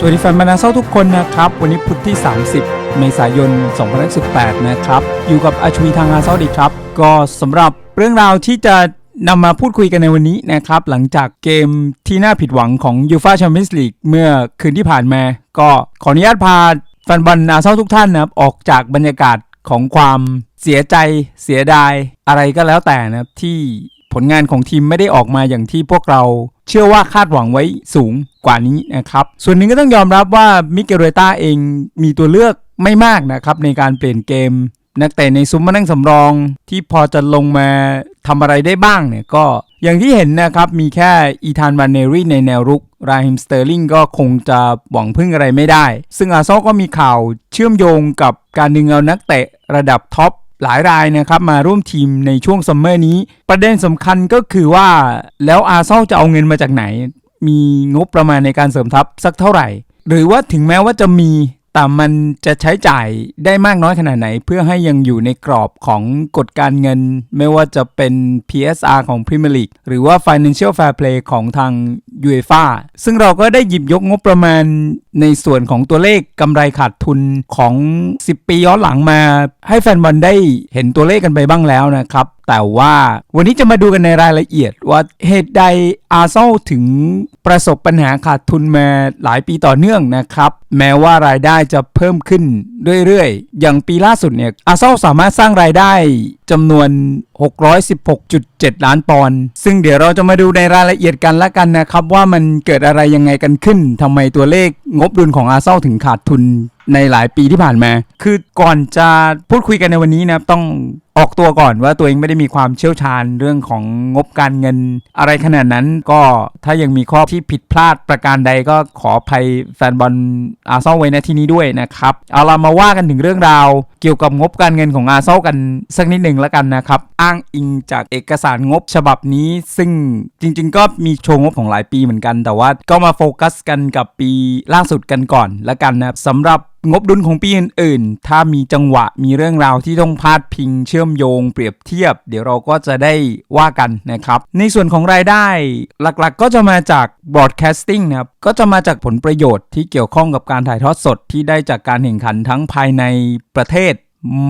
สวัสดีแฟนบรรดาเซาทุกคนนะครับ วันนี้พุธที่ 30 เมษายน 2018 นะครับ อยู่กับอาชวีทางอาเซาดีครับ ก็สำหรับเรื่องราวที่จะนำมาพูดคุยกันในวันนี้นะครับ หลังจากเกมที่น่าผิดหวังของยูฟาแชมเปี้ยนส์ลีกเมื่อคืนที่ผ่านมา ก็ขออนุญาตพาแฟนบอลอาเซาทุกท่านนะครับออกจากบรรยากาศของความเสียใจเสียดายอะไรก็แล้วแต่นะครับที่ ผลงานของทีมไม่ได้ออกมาอย่างที่พวกเราเชื่อว่าคาดหวังไว้สูงกว่านี้นะครับ ส่วนหนึ่งก็ต้องยอมรับว่ามิเกลเรต้าเองมีตัวเลือกไม่มากนะครับในการเปลี่ยนเกม นักเตะในซุ้มมานั่งสำรองที่พอจะลงมาทำอะไรได้บ้างเนี่ยก็อย่างที่เห็นนะครับมีแค่อีธานวานเนรีในแนวรุกราฮิมสเตอร์ลิงก็คงจะหวังพึ่งอะไรไม่ได้ ซึ่งอาซอก็มีข่าวเชื่อมโยงกับการดึงเอานักเตะระดับท็อป หลายรายนะครับมาร่วมทีมในช่วงซัมเมอร์นี้ ประเด็นสำคัญก็คือว่าแล้วอาเซนอลจะเอาเงินมาจากไหน มีงบประมาณในการเสริมทัพสักเท่าไหร่ หรือว่าถึงแม้ว่าจะมีแต่มันจะใช้จ่ายได้มากน้อยขนาดไหน เพื่อให้ยังอยู่ในกรอบของกฎการเงิน ไม่ว่าจะเป็น PSR ของ Premier League หรือว่า Financial Fair Play ของทาง UEFA ซึ่งเราก็ได้หยิบยกงบประมาณในส่วนของตัวเลขกำไรขาดทุนของ 10 ปีย้อนหลังมา ให้แฟนบอลได้เห็นตัวเลขกันไปบ้างแล้วนะครับ แต่ว่าวันนี้จะมาดูกันในรายละเอียดว่าเหตุใดอาร์เซนถึงประสบปัญหาขาดทุนมาหลายปีต่อเนื่องนะครับ แม้ว่ารายได้จะเพิ่มขึ้นเรื่อยๆ อย่างปีล่าสุดเนี่ยอาร์เซนสามารถสร้างรายได้จำนวน 616.7 ล้านปอนด์ซึ่งเดี๋ยวเราจะมาดูในรายละเอียดกันละกันนะครับ ว่ามันเกิดอะไรยังไงกันขึ้นทำไมตัวเลขงบดุลของอาเซาถึงขาดทุนในหลายปีที่ผ่านมา คือก่อนจะพูดคุยกันในวันนี้นะครับต้องออกตัวก่อนว่าตัวเองไม่ได้มีความเชี่ยวชาญเรื่องของงบการเงินอะไรขนาดนั้น ก็ถ้ายังมีข้อที่ผิดพลาดประการใดก็ขออภัยแฟนบอลอาร์เซนไว้ในที่นี้ด้วยนะครับ เอาเรามาว่ากันถึงเรื่องราวเกี่ยวกับงบการเงินของอาร์เซนกันสักนิดหนึ่งแล้วกันนะครับ อ้างอิงจากเอกสารงบฉบับนี้ซึ่งจริง ๆ ก็มีโชว์งบของหลายปีเหมือนกัน แต่ว่าก็มาโฟกัสกันกับปีล่าสุดกันก่อนแล้วกันนะครับสำหรับงบดุลของปีอื่นๆถ้ามีจังหวะมีเรื่องราวที่ต้องพาดพิงเชื่อมโยงเปรียบเทียบ เดี๋ยวเราก็จะได้ว่ากันนะครับ ในส่วนของรายได้หลักๆก็จะมาจาก broadcasting นะครับก็จะมาจากผลประโยชน์ที่เกี่ยวข้องกับการถ่ายทอดสดที่ได้จากการแข่งขันทั้งภายในประเทศ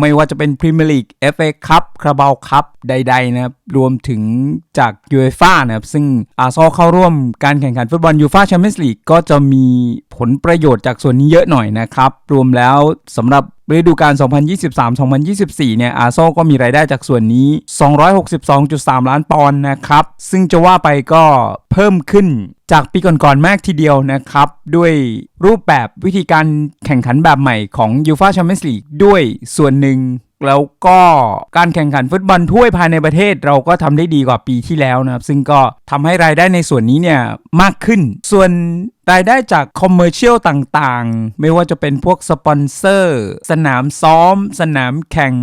ไม่ว่าจะเป็นพรีเมียร์ลีก FA คัพคาราบาวคัพใด ๆ นะครับ รวมถึงจากยูเอฟ่านะครับ ซึ่งอาร์ซอเข้าร่วมการแข่งขันฟุตบอลยูฟ่าแชมเปี้ยนส์ลีกก็จะมีผลประโยชน์จากส่วนนี้เยอะหน่อยนะครับ รวมแล้วสำหรับฤดูกาล 2023-2024 เนี่ย อาร์ซอก็มีรายได้จากส่วนนี้ 262.3 ล้านปอนด์นะครับ ซึ่งจะว่าไปก็เพิ่มขึ้น จากปีก่อนๆมากทีเดียวนะครับ ด้วยรูปแบบวิธีการแข่งขันแบบใหม่ของยูฟ่าแชมเปี้ยนส์ลีกด้วยส่วนหนึ่ง แล้วก็การแข่งขันฟุตบอลถ้วยภายในประเทศเราก็ทำได้ดีกว่าปีที่แล้วนะครับ ซึ่งก็ทำให้รายได้ในส่วนนี้เนี่ยมากขึ้น ส่วน รายได้จากคอมเมอร์เชียลต่างๆ ไม่ว่าจะเป็นพวกสปอนเซอร์ สนามซ้อม สนามแข่ง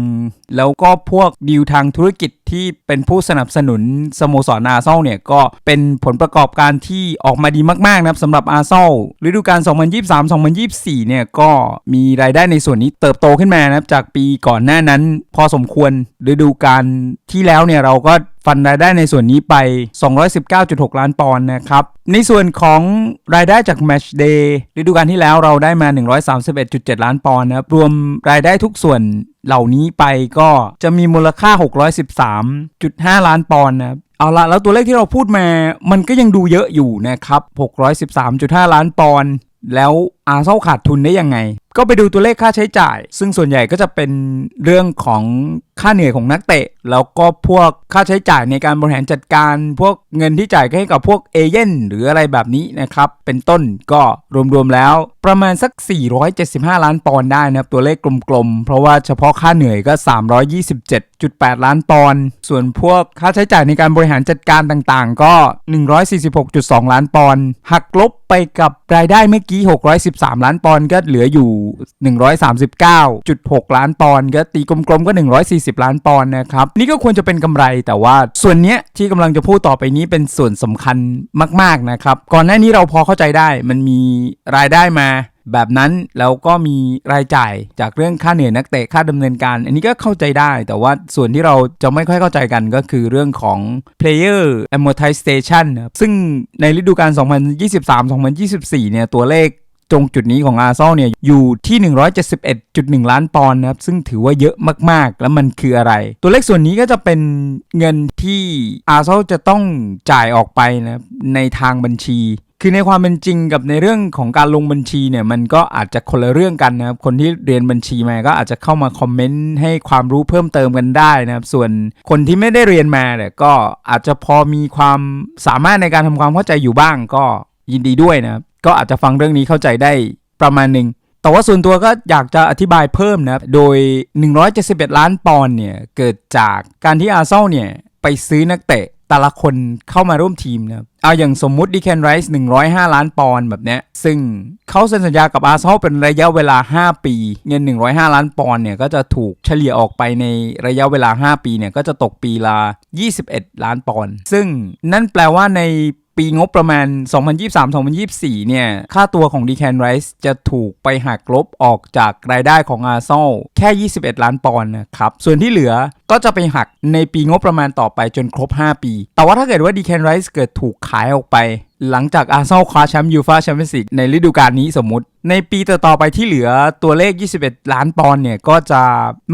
แล้วก็พวกดีลทางธุรกิจที่เป็นผู้สนับสนุนสโมสรอาร์เซนเนี่ย ก็เป็นผลประกอบการที่ออกมาดีมาก ๆ นะครับสำหรับอาร์เซนฤดูกาล 2023-2024 เนี่ย ก็มีรายได้ในส่วนนี้เติบโตขึ้นมานะครับจากปีก่อนหน้านั้น พอสมควรฤดูกาลที่แล้วเนี่ยเราก็ ฟันรายได้ในส่วนนี้ไป 219.6 ล้านปอนด์นะครับ ในส่วนของรายได้จาก Match Day ฤดูกาลที่แล้วเราได้มา 131.7 ล้านปอนด์นะครับ รวมรายได้ทุกส่วนเหล่านี้ไปก็จะมีมูลค่า 613.5 ล้านปอนด์นะครับเอาละแล้วตัวเลขที่เราพูดมา มันก็ยังดูเยอะอยู่นะครับ 613.5 ล้านปอนด์แล้วอาร์เซนขาดทุนได้ยังไง ก็ไปดูตัวเลขค่าใช้จ่าย ซึ่งส่วนใหญ่ก็จะเป็นเรื่องของค่าเหนื่อยของนักเตะ แล้วก็พวกค่าใช้จ่ายในการบริหารจัดการ พวกเงินที่จ่ายให้กับพวกเอเย่นหรืออะไรแบบนี้นะครับ เป็นต้นก็รวมๆแล้ว ประมาณสัก 475 ล้านปอนด์ได้นะครับ ตัวเลขกลมๆ เพราะว่าเฉพาะค่าเหนื่อยก็ 327.8 ล้านปอนด์ ส่วนพวกค่าใช้จ่ายในการบริหารจัดการต่างๆ ก็ 146.2 ล้านปอนด์ หักลบไปกับรายได้เมื่อกี้6 1 613 ล้านปอนด์ก็เหลืออยู่ 139.6 ล้านปอนด์ก็ตีกลมๆก็ 140 ล้านปอนด์นะครับ นี่ก็ควรจะเป็นกำไรแต่ว่าส่วนเนี้ยที่กำลังจะพูดต่อไปนี้เป็นส่วนสำคัญมากๆนะครับ ก่อนหน้านี้เราพอเข้าใจได้มันมีรายได้มาแบบนั้นแล้วก็มีรายจ่ายจากเรื่องค่าเหนื่อยนักเตะค่าดำเนินการ อันนี้ก็เข้าใจได้ แต่ว่าส่วนที่เราจะไม่ค่อยเข้าใจกันก็คือเรื่องของ player amortization ซึ่งในฤดูกาล 2023-2024 เนี่ยตัวเลข ตรงจุดนี้ของอาร์เซนอลเนี่ยอยู่ที่ 171.1 ล้านปอนด์นะครับ ซึ่งถือว่าเยอะมากๆ แล้วมันคืออะไร ตัวเลขส่วนนี้ก็จะเป็นเงินที่อาร์เซนอลจะต้องจ่ายออกไปนะครับในทางบัญชีคือในความเป็นจริงกับในเรื่องของการลงบัญชีเนี่ยมันก็อาจจะคนละเรื่องกันนะครับคนที่เรียนบัญชีมาก็อาจจะเข้ามาคอมเมนต์ให้ความรู้เพิ่มเติมกันได้นะครับส่วนคนที่ไม่ได้เรียนมาเนี่ยก็อาจจะพอมีความสามารถในการทำความเข้าใจอยู่บ้างก็ยินดีด้วยนะครับ ก็อาจจะฟังเรื่องนี้เข้าใจได้ประมาณหนึ่งแต่ว่าส่วนตัวก็อยากจะอธิบายเพิ่มนะครับโดย 171 ล้านปอนด์เนี่ย เกิดจากการที่อาร์เซนอลเนี่ย ไปซื้อนักเตะแต่ละคนเข้ามาร่วมทีมนะเอาอย่างสมมุติดิแคนไรส์105 ล้านปอนด์แบบเนี้ย ซึ่งเขาเซ็นสัญญากับอาร์เซนอลเป็นระยะเวลา 5 ปี เงิน 105 ล้านปอนด์เนี่ย ก็จะถูกเฉลี่ยออกไปในระยะเวลา 5 ปีเนี่ย ก็จะตกปีละ 21 ล้านปอนด์ ซึ่งนั่นแปลว่าใน ปีงบประมาณ 2023-2024 เนี่ย ค่าตัวของ d ีแคนไรส์จะถูกไปหักลบออกจากรายได้ของอาร์เซนอลแค่ 21 ล้านปอนด์นะครับ ส่วนที่เหลือ ก็จะไปหักในปีงบประมาณต่อไปจนครบ 5 ปี แต่ว่าถ้าเกิดว่า d ีแคนไรส์เกิดถูกขายออกไป หลังจากอาร์เซนอลคว้าแชมป์ยูฟาแชมเปี้ยนส์ลีกในฤดูกาลนี้สมมติ ในปีต่อๆไปที่เหลือตัวเลข 21 ล้านปอนด์เนี่ย ก็จะ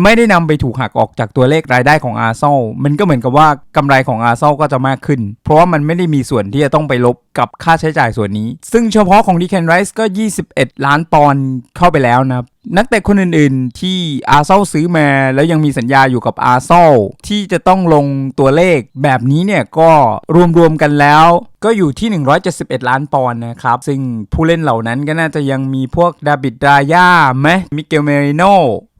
ไม่ได้นำไปถูกหักออกจากตัวเลขรายได้ของอาร์เซนอลมันก็เหมือนกับว่ากำไรของอาร์เซนอลก็จะมากขึ้น เพราะว่ามันไม่ได้มีส่วนที่จะต้องไปลบกับค่าใช้จ่ายส่วนนี้ ซึ่งเฉพาะของดีแคนไรส์ก็ 21 ล้านปอนด์เข้าไปแล้วนะครับนักเตะคนอื่นๆ ที่อาร์เซนอลซื้อมาแล้วยังมีสัญญาอยู่กับอาร์เซนอลที่จะต้องลงตัวเลขแบบนี้เนี่ยก็รวมๆกันแล้วก็อยู่ที่ 171 ล้านปอนด์นะครับ ซึ่งผู้เล่นเหล่านั้นก็น่าจะยังมีพวกดาบิดรายาไหมมิเกลเมริโน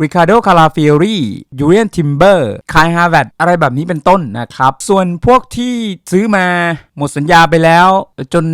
ริคาร์โดคาราฟิโอรียูเรียนทิมเบอร์คายฮาร์วดอะไรแบบนี้เป็นต้นนะครับ ส่วนพวกที่ซื้อมาหมดสัญญาไปแล้ว จน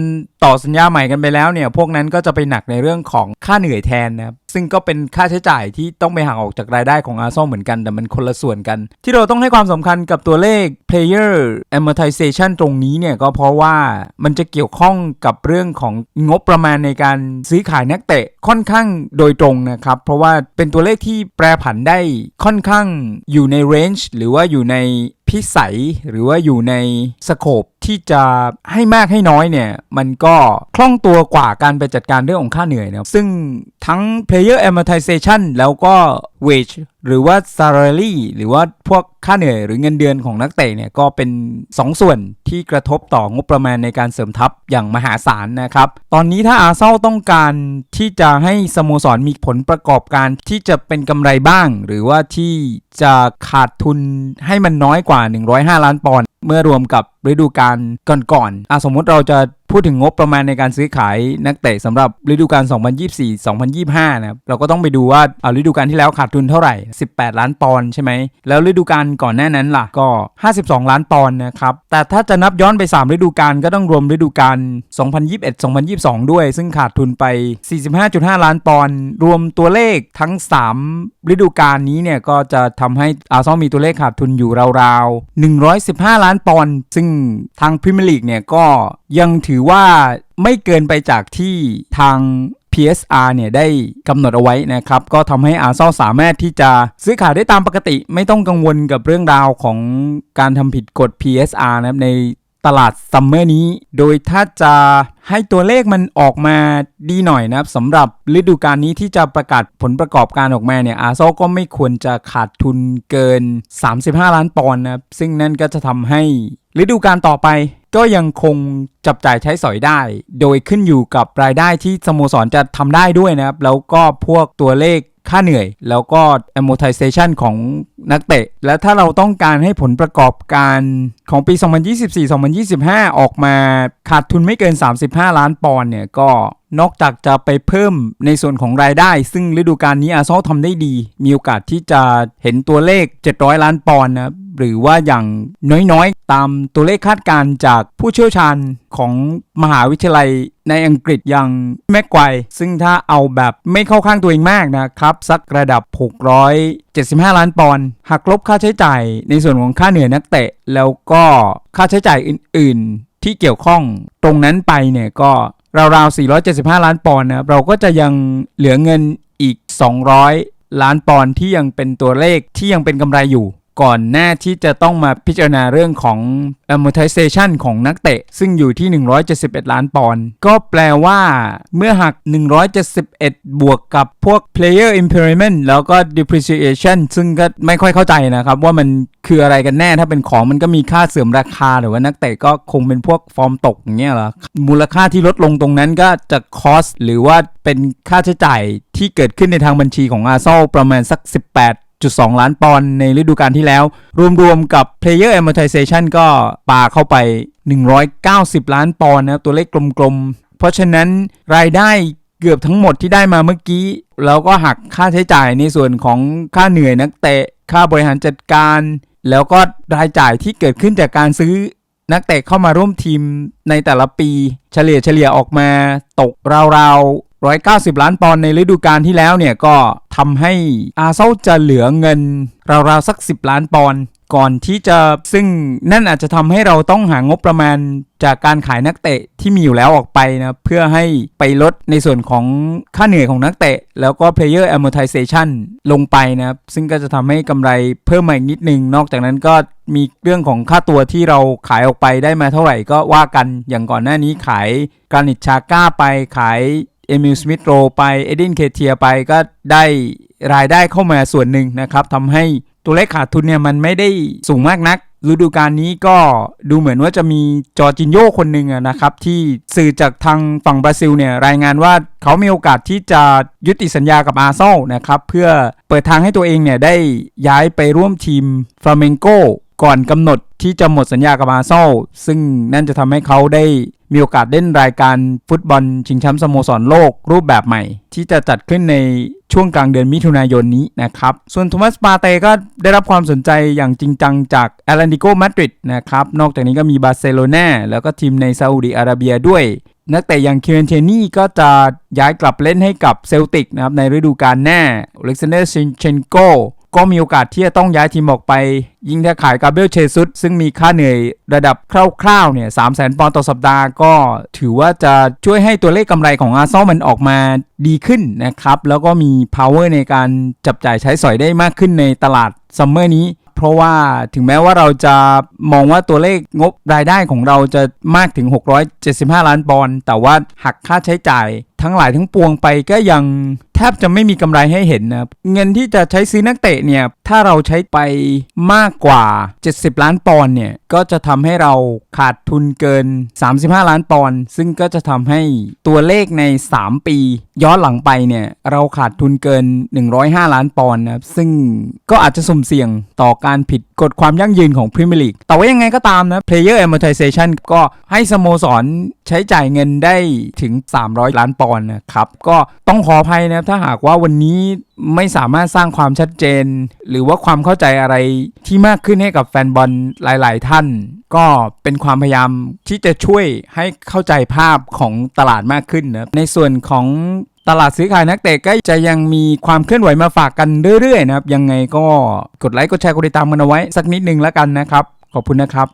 ต่อสัญญาใหม่กันไปแล้วเนี่ย พวกนั้นก็จะไปหนักในเรื่องของค่าเหนื่อยแทนนะครับซึ่งก็เป็นค่าใช้จ่ายที่ต้องไปหักออกจากรายได้ของอาร์ซอลเหมือนกันแต่มันคนละส่วนกัน ที่เราต้องให้ความสำคัญกับตัวเลข player amortization ตรงนี้เนี่ยก็เพราะว่ามันจะเกี่ยวข้องกับเรื่องของงบประมาณในการซื้อขายนักเตะค่อนข้างโดยตรงนะครับ เพราะว่าเป็นตัวเลขที่แปรผันได้ค่อนข้างอยู่ในเรนจ์หรือว่าอยู่ในพิสัยหรือว่าอยู่ในสโคปที่จะให้มากให้น้อยเนี่ย มันก็คล่องตัวกว่าการไปจัดการเรื่องของค่าเหนื่อยนะซึ่งทั้ง player amortization แล้วก็ wage หรือว่า salary หรือว่าพวกค่าเหนื่อยหรือเงินเดือนของนักเตะเนี่ยก็เป็น 2 ส่วนที่กระทบต่องบประมาณในการเสริมทัพอย่างมหาศาลนะครับ ตอนนี้ถ้าอาเซนอลต้องการที่จะให้สโมสรมีผลประกอบการที่จะเป็นกำไรบ้าง หรือว่าที่จะขาดทุนให้มันน้อยกว่า 105 ล้านปอนด์เมื่อรวมกับฤดูกาลก่อนๆอะสมมุติเราจะพูดถึงงบประมาณในการซื้อขายนักเตะสำหรับฤดูกาล 2024-2025 นะครับ เราก็ต้องไปดูว่าเอาฤดูกาลที่แล้วขาดทุนเท่าไหร่ 18 ล้านปอนด์ใช่ไหม แล้วฤดูกาลก่อนหน้านั้นล่ะ ก็ 52 ล้านปอนด์นะครับ แต่ถ้าจะนับย้อนไป 3 ฤดูกาลก็ต้องรวมฤดูกาล 2021-2022 ด้วย ซึ่งขาดทุนไป 45.5 ล้านปอนด์ รวมตัวเลขทั้ง 3 ฤดูกาลนี้เนี่ยก็จะทำให้อาร์ซอลมีตัวเลขขาดทุนอยู่ราวๆ 115 ล้านปอนด์ ซึ่งทางพรีเมียร์ลีกเนี่ยก็ยังถือว่าไม่เกินไปจากที่ทาง PSR เนี่ยได้กำหนดเอาไว้นะครับ ก็ทำให้อาร์ซอลสามารถที่จะซื้อขายได้ตามปกติ ไม่ต้องกังวลกับเรื่องราวของการทำผิดกฎ PSR นะครับในตลาดซัมเมอร์นี้ โดยถ้าจะให้ตัวเลขมันออกมาดีหน่อยนะครับสำหรับฤดูกาลนี้ที่จะประกาศผลประกอบการออกมาเนี่ยอาร์ซอลก็ไม่ควรจะขาดทุนเกิน 35 ล้านปอนด์นะครับซึ่งนั่นก็จะทำให้ฤดูกาลต่อไป ก็ยังคงจับจ่ายใช้สอยได้ โดยขึ้นอยู่กับรายได้ที่สโมสรจะทำได้ด้วยนะครับ แล้วก็พวกตัวเลขค่าเหนื่อย แล้วก็ amortization ของนักเตะ และถ้าเราต้องการให้ผลประกอบการของปี 2024-2025 ออกมาขาดทุนไม่เกิน 35 ล้านปอนด์เนี่ยก็นอกจากจะไปเพิ่มในส่วนของรายได้ ซึ่งฤดูกาลนี้อาร์เซนอลทำได้ดี มีโอกาสที่จะเห็นตัวเลข 700 ล้านปอนด์นะ หรือว่าอย่างน้อยๆ ตามตัวเลขคาดการจากผู้เชี่ยวชาญของมหาวิทยาลัยในอังกฤษอย่างแม็กไกวซึ่งถ้าเอาแบบไม่เข้าข้างตัวเองมากนะครับ สักระดับ 675 ล้านปอนด์หักลบค่าใช้จ่ายในส่วนของค่าเหนื่อยนักเตะ แล้วก็ค่าใช้จ่ายอื่น ๆ ที่เกี่ยวข้องตรงนั้นไปเนี่ยก็ราวๆ 475 ล้านปอนด์นะครับเราก็จะยังเหลือเงินอีก 200 ล้านปอนด์ที่ยังเป็นตัวเลขที่ยังเป็นกำไรอยู่ ก่อนหน้าที่จะต้องมาพิจารณาเรื่องของ amortization ของนักเตะ ซึ่งอยู่ที่ 171 ล้านปอนด์ก็แปลว่าเมื่อหัก 171 บวกกับพวก player impairment แล้วก็ depreciation ซึ่งก็ไม่ค่อยเข้าใจนะครับ ว่ามันคืออะไรกันแน่ถ้าเป็นของมันก็มีค่าเสื่อมราคา หรือว่านักเตะก็คงเป็นพวกฟอร์มตกอย่างเงี้ยเหรอมูลค่าที่ลดลงตรงนั้นก็จะ cost หรือว่าเป็นค่าใช้จ่ายที่เกิดขึ้นในทางบัญชีของอาร์เซอลประมาณสัก 18 2 ล้านปอนด์ในฤดูกาลที่แล้ว รวมๆกับ Player Amortization ก็ปาเข้าไป 190 ล้านปอนด์นะครับตัวเลขกลมๆ เพราะฉะนั้นรายได้เกือบทั้งหมดที่ได้มาเมื่อกี้แล้วก็หักค่าใช้จ่ายในส่วนของค่าเหนื่อยนักเตะ ค่าบริหารจัดการ แล้วก็รายจ่ายที่เกิดขึ้นจากการซื้อนักเตะเข้ามาร่วมทีมในแต่ละปี เฉลี่ยเฉลี่ยออกมาตกราวๆ 190 ล้านปอนด์ในฤดูกาลที่แล้วเนี่ยก็ทำให้อาร์เซนอลจะเหลือเงินราวๆสัก 10 ล้านปอนด์ก่อนที่จะซึ่งนั่นอาจจะทำให้เราต้องหางบประมาณจากการขายนักเตะที่มีอยู่แล้วออกไปนะเพื่อให้ไปลดในส่วนของค่าเหนื่อยของนักเตะ แล้วก็ player amortization ลงไปนะครับซึ่งก็จะทำให้กำไรเพิ่มมาอีกนิดนึง นอกจากนั้นก็มีเรื่องของค่าตัวที่เราขายออกไปได้มาเท่าไหร่ก็ว่ากันอย่างก่อนหน้านี้ขายกรานิตชาก้าไปขาย เอมิลสมิธโรไปเอดินเคเทียไปก็ได้รายได้เข้ามาส่วนหนึ่งนะครับทำให้ตัวเลขขาดทุนเนี่ยมันไม่ได้สูงมากนักฤดูกาลนี้ก็ดูเหมือนว่าจะมีจอจินโยคนหนึ่งนะครับ ที่สื่อจากทางฝั่งบราซิลเนี่ยรายงานว่าเขามีโอกาสที่จะยุติสัญญากับอาร์เซนอลนะครับ เพื่อเปิดทางให้ตัวเองเนี่ยได้ย้ายไปร่วมทีมฟลาเมงโก ก่อนกำหนดที่จะหมดสัญญากับอาร์เซนอลซึ่งนั่นจะทำให้เขาได้มีโอกาสเล่นรายการฟุตบอลชิงแชมป์สโมสรโลกรูปแบบใหม่ ที่จะจัดขึ้นในช่วงกลางเดือนมิถุนายนนี้นะครับ ส่วนโทมัสปาเต้ก็ได้รับความสนใจอย่างจริงจังจากแอตเลติโกมาดริดนะครับ นอกจากนี้ก็มีบาร์เซโลนาแล้วก็ทีมในซาอุดิอาระเบียด้วย นักเตะอย่างเคิเวนเทนี่ก็จะย้ายกลับเล่นให้กับเซลติกนะครับในฤดูกาลหน้าอเล็กซานเดอร์ซินเชนโก ก็มีโอกาสที่จะต้องย้ายทีมออกไป ยิ่งถ้าขายกาเบลเชซุสซึ่งมีค่าเหนื่อยระดับคร่าวๆเนี่ยสามแสนปอนด์ต่อสัปดาห์ก็ถือว่าจะช่วยให้ตัวเลขกำไรของอาร์เซนอลมันออกมาดีขึ้นนะครับ แล้วก็มี power ในการจับจ่ายใช้สอยได้มากขึ้นในตลาดซัมเมอร์นี้เพราะว่าถึงแม้ว่าเราจะมองว่าตัวเลขงบรายได้ของเราจะมากถึง 675 ล้านปอนด์แต่ว่าหักค่าใช้จ่ายทั้งหลายทั้งปวงไปก็ยังแทบจะไม่มีกำไรให้เห็นนะครับเงินที่จะใช้ซื้อนักเตะเนี่ย ถ้าเราใช้ไปมากกว่า 70 ล้านปอนด์เนี่ย ก็จะทำให้เราขาดทุนเกิน 35 ล้านปอนด์ซึ่งก็จะทำให้ตัวเลขใน 3 ปี ย้อนหลังไปเนี่ย เราขาดทุนเกิน 105 ล้านปอนด์นะครับซึ่งก็อาจจะสุ่มเสี่ยงต่อการผิดกฎความยั่งยืนของพรีเมียร์ลีกแต่ว่ายังไงก็ตามนะ player amortization ก็ให้สโมสรใช้จ่ายเงินได้ถึง 300 ล้านปอนด์นะครับ ก็ต้องขออภัยนะถ้าหากว่าวันนี้ไม่สามารถสร้างความชัดเจน หรือว่าความเข้าใจอะไรที่มากขึ้นให้กับแฟนบอลหลาย ๆ ท่าน ก็เป็นความพยายามที่จะช่วยให้เข้าใจภาพของตลาดมากขึ้นนะในส่วนของ ตลาดซื้อขายนักเตะก็จะยังมีความเคลื่อนไหวมาฝากกันเรื่อยๆนะครับ ยังไงก็กดไลค์กดแชร์กดติดตามกันเอาไว้สักนิดนึงแล้วกันนะครับ ขอบคุณนะครับ